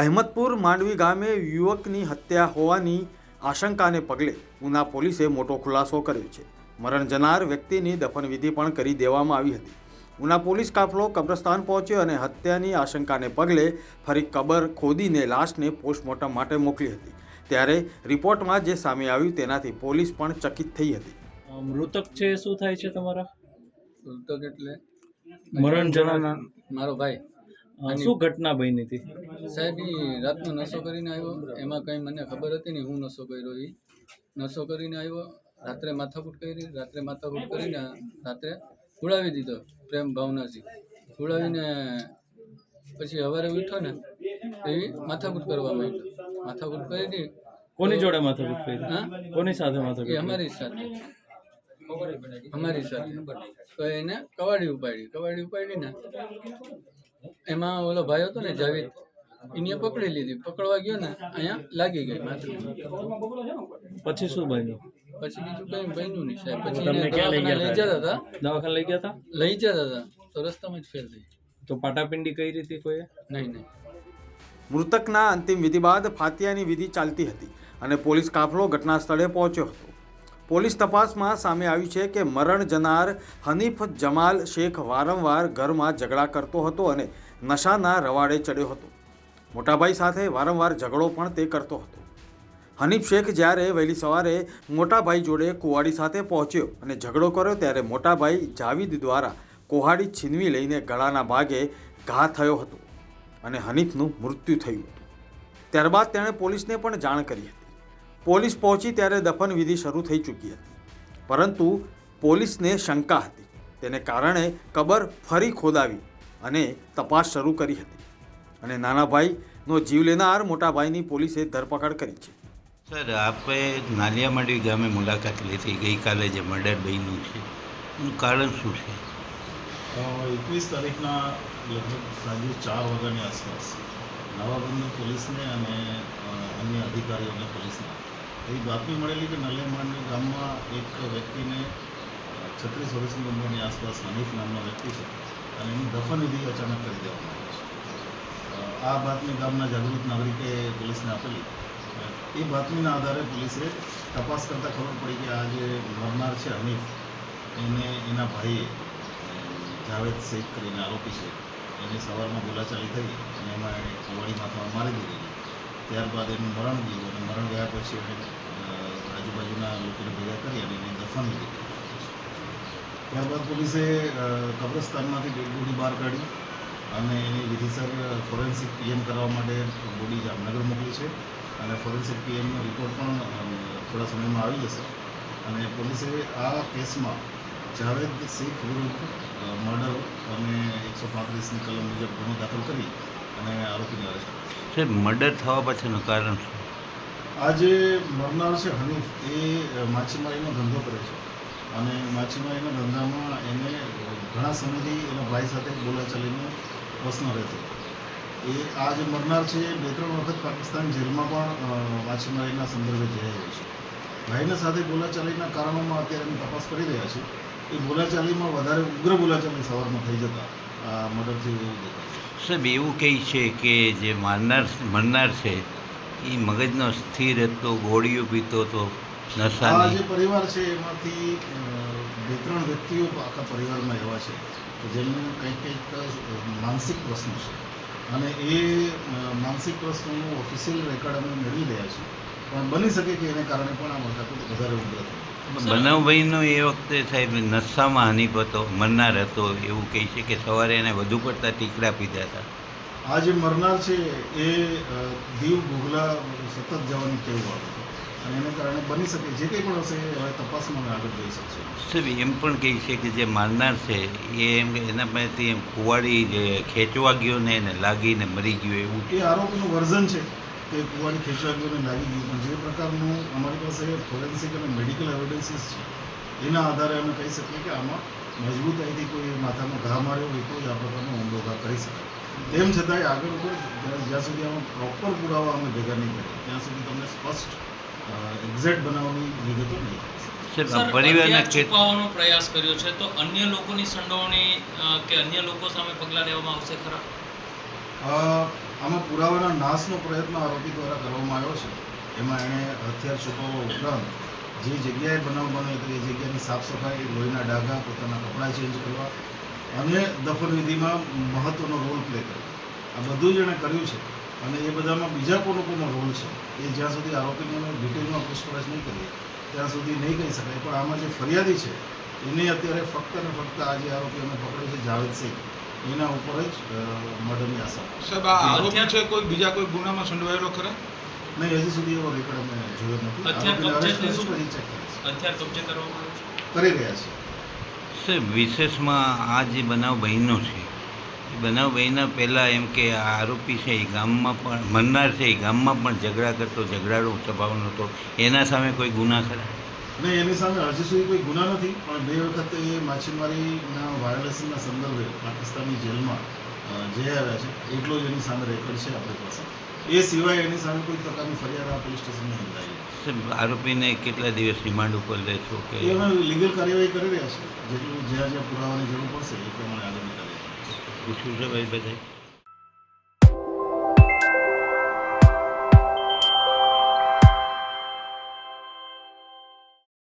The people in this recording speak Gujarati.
અહેમદપુર માંડવી ગામે યુવકની હત્યા હોવાની આશંકાને પગલે ઉના પોલીસે મોટો ખુલાસો કર્યો છે. મરણ જનાર વ્યક્તિની દફનવિધિ પણ કરી દેવામાં આવી હતી. ઉના પોલીસ કાફલો કબ્રસ્તાન પહોંચ્યો અને હત્યાની આશંકાને પગલે ફરી કબર ખોદીને લાશને પોસ્ટમોર્ટમ માટે મોકલી હતી. ત્યારે રિપોર્ટમાં જે સામે આવ્યું તેનાથી પોલીસ પણ ચકિત થઈ હતી. મૃતક છે શું થાય છે તમારા? મૃતક એટલે મરણ જણાના મારો ભાઈ. શું ઘટના બની હતી? સાહેબ એ રાતનો નશો કરીને આવ્યો. એમાં કંઈ મને ખબર હતી નહીં હું નશો કર્યો એ નશો કરીને આવ્યો રાત્રે માથાકૂટ કરી રાત્રે માથાકૂટ કરીને રાત્રે ઉડાવી દીધો પ્રેમ ભાવનાથી. ઉડાવીને પછી સવારે ઉઠ્યો ને એવી માથાકૂટ કરવા માંડ્યો. માથાકૂટ કરી દી. કોની જોડે માથાકૂટ કરી? હા? કોની સાથે માથાકૂટ? અમારી સાથે. અમારી સાથે. તો એને કવાડી ઉપાડી. કવાડી ઉપાડીને એમાં ઓલો ભાઈ હતો ને જાવેદ એને પકડી લીધી પકડવા ગયો ને અહીંયા લાગી ગઈ પછી શું બન્યું? પછી બીજું કઈ બન્યું નહીં સાહેબ. પછી તમને ક્યાં લઈ ગયા હતા? દવાખાને લઈ ગયા હતા? લઈ જતા હતા. તો રસ્તામાં જ ફેલ થઈ. તો પાટાપિંડી કઈ રીતે કોઈ? નહીં નહીં. મૃતકના અંતિમ વિધિ બાદ ફાતિયાની વિધિ ચાલતી હતી અને પોલીસ કાફલો ઘટના સ્થળે પહોંચ્યો હતો. પોલીસ તપાસમાં સામે આવ્યું છે કે મરણ જનાર હનીફ જમાલ શેખ વારંવાર ઘરમાં ઝઘડા કરતો હતો અને નશાના રવાડે ચડ્યો હતો. મોટાભાઈ સાથે વારંવાર ઝઘડો પણ તે કરતો હતો. હનીફ શેખ જ્યારે વહેલી સવારે મોટાભાઈ જોડે કુવાડી સાથે પહોંચ્યો અને ઝઘડો કર્યો ત્યારે મોટાભાઈ જાવીદ દ્વારા કુહાડી છીનવી લઈને ગળાના ભાગે ઘા થયો હતો અને હનીફનું મૃત્યુ થયું હતું. ત્યારબાદ તેણે પોલીસને પણ જાણ કરી હતી. પોલીસ પહોંચી ત્યારે દફન વિધિ શરૂ થઈ ચૂકી હતી. પરંતુ પોલીસને શંકા હતી. તેને કારણે કબર ફરી ખોદાવી અને તપાસ શરૂ કરી હતી. અને નાના ભાઈનો જીવ લેનાર મોટાભાઈની પોલીસે ધરપકડ કરી છે. સર આપણે નાલિયા માંડવી ગામે મુલાકાત લીધી. ગઈકાલે જે મર્ડર બન્યું છે એનું કારણ શું છે? એકવીસ તારીખના લગભગ સાંજે ચાર વાગ્યાની આસપાસ નવાબંધની પોલીસને અને અન્ય અધિકારીઓને પોલીસને એવી બાતમી મળેલી કે નલિયામાંડવી ગામમાં એક વ્યક્તિને છત્રીસ વર્ષની ઉંમરની આસપાસ હનીફ નામનો વ્યક્તિ છે અને એની દફનવિધિ અચાનક કરી દેવામાં આવી છે. આ બાતમી ગામના જાગૃત નાગરિકે પોલીસને આપેલી. એ બાતમીના આધારે પોલીસે તપાસ કરતાં ખબર પડી કે આ જે મરનાર છે હનીફ એને એના ભાઈએ જાવેદ શેખ કરીને આરોપી છે. એની સવારમાં બોલાચાલી થઈ અને એમાં એણે કુવાડી માથામાં મારી દીધી ત્યારબાદ એનું મરણ ગયું અને મરણ ગયા પછી એને આજુબાજુના લોકોને ભેગા કરી અને એને દફન લીધી ત્યારબાદ પોલીસે કબ્રસ્તાનમાંથી ડેડ બોડી બહાર કાઢી અને એની વિધિસર ફોરેન્સિક પીએમ કરવા માટે બોડી જામનગર મોકલી છે. અને ફોરેન્સિક પીએમનો રિપોર્ટ પણ થોડા સમયમાં આવી જશે. અને પોલીસે આ કેસમાં જાવેદ શેખ વિરુદ્ધ મર્ડર અને એકસો પાંત્રીસની કલમ મુજબ ગુનો દાખલ કરી અને આરોપીને કર્યો સર મર્ડર થવા પાછળનું કારણ શું? આ જે મરનાર છે હનીફ, એ માછીમારીનો ધંધો કરે છે. અને માછીમારીના ધંધામાં એને ઘણા સમયથી એના ભાઈ સાથે બોલાચાલીનો પ્રશ્ન રહેતો. એ આ જે મરનાર છે, એ બે ત્રણ વખત પાકિસ્તાન જેલમાં પણ માછીમારીના સંદર્ભે જઈ છે. ભાઈના સાથે બોલાચાલીના કારણોમાં અત્યારે તપાસ કરી રહ્યા છીએ. એ બોલાચાલીમાં વધારે ઉગ્ર બોલાચાલી સવારમાં થઈ જતા. થયું એવું દેખાય સાહેબ એવું કહે છે કે જે મારનાર મરનાર છે એ મગજનો સ્થિર હતો ગોળીઓ પીતો હતો નશા જે પરિવાર છે એમાંથી બે ત્રણ વ્યક્તિઓ આખા પરિવારમાં એવા છે કે જેમને કંઈક કંઈક માનસિક પ્રશ્નો છે. અને એ માનસિક પ્રશ્નોનું ઓફિશિયલ રેકોર્ડ અમે મેળવી રહ્યા છીએ. પણ બની શકે કે એને કારણે પણ આ માથાકૂટ વધારે ઉગ્ર થઈ બનાવભાઈનો એ વખતે સાહેબ નશામાં હાની હતો મરનાર હતો એવું કહે છે કે સવારે એને વધુ પડતા ટીકડા પીધા હતા. આ જે મરનાર છે એ દીવ ભોગલા સતત જવાની ટેવ વાળો અને એને કારણે બની શકે જે કંઈ પણ હશે એ હવે તપાસમાં આગળ જઈ શકશે. સાહેબ એમ પણ કહે છે કે જે મારનાર છે એ એમ એના પાસેથી એમ કુવાડી જે ખેંચવા ગયો ને એને લાગીને મરી ગયો એવું. એ આરોપીનું વર્ઝન છે. કે કુવાડી ખેંચવા અને લાગી ગયું પણ જે પ્રકારનું અમારી પાસે ફોરેન્સિક અને મેડિકલ એવિડન્સીસ છે એના આધારે અમે કહી શકીએ કે આમાં મજબૂતાઈથી કોઈ માથામાં ઘા માર્યો હોય તો જ આ પ્રકારનો ઊંડો ઘા કરી શકાય તેમ છતાંય આગળ ઉપર જ્યાં સુધી આમાં પ્રોપર પુરાવા અમે ભેગા નહીં કરીએ ત્યાં સુધી તમને સ્પષ્ટ એક્ઝેક્ટ બનાવવાની વિગતો નહીં. પરિવારના છુપાવવાનો પ્રયાસ કર્યો છે તો અન્ય લોકોની સંડોવણી કે અન્ય લોકો સામે પગલાં લેવામાં આવશે ખરા? આમાં પુરાવાના નાશનો પ્રયત્ન આરોપી દ્વારા કરવામાં આવ્યો છે. એમાં એણે હથિયાર છુપાવવા ઉપરાંત જે જગ્યાએ બનાવ બન્યો હતો એ જગ્યાની સાફ સફાઈ, લોહીના ડાઘા, પોતાના કપડાં ચેન્જ કરવા અને દફનવિધિમાં મહત્ત્વનો રોલ પ્લે કર્યો. આ બધું જ એણે કર્યું છે અને એ બધામાં બીજા કોઈ લોકોનો રોલ છે એ જ્યાં સુધી આરોપીને અમે ડિટેલમાં પૂછપરછ નહીં કરીએ, ત્યાં સુધી નહીં કહી શકાય. પણ આમાં જે ફરિયાદી છે, એને અત્યારે ફક્ત ને ફક્ત આ જે આરોપી અમે પકડ્યો છે જાવેદ શેખ. એના ઉપર જ મર્ડરની આશા સાહેબ આ આરોપી છે કોઈ? બીજા કોઈ ગુનામાં સંડવાયેલો ખરા? નહીં હજી સુધી એવો રેકોર્ડ અમે જોયો નથી. અત્યાર કબજે કરવામાં આવ્યું છે? કરી રહ્યા છે સાહેબ વિશેષમાં આ જે બનાવ બહેનો છે એ બનાવ બહેના પહેલાં એમ કે આ આરોપી છે એ ગામમાં પણ મરનાર છે એ ગામમાં પણ ઝઘડા કરતો ઝઘડાડો સ્વભાવનો હતો. એના સામે કોઈ ગુના ખરા? નહીં એની સામે હજી સુધી કોઈ ગુના નથી પણ બે વખત એ માછીમારીના વાયોલેશનના સંદર્ભે પાકિસ્તાનની જેલમાં જે આવ્યા છે. એટલો જ એની સામે રેકોર્ડ છે આપણી પાસે. એ સિવાય એની સામે કોઈ પ્રકારની ફરિયાદ આ પોલીસ સ્ટેશનમાં નોંધાઈ. આરોપીને કેટલા દિવસ રિમાન્ડ ઉપર લેશો કે? એ અમે લીગલ કાર્યવાહી કરી રહ્યા છે. જેટલું જ્યાં જ્યાં પુરાવાની જરૂર પડશે એ પ્રમાણે આગળની કાર્યવાહી. પૂછ્યું છે ભાઈ બધાય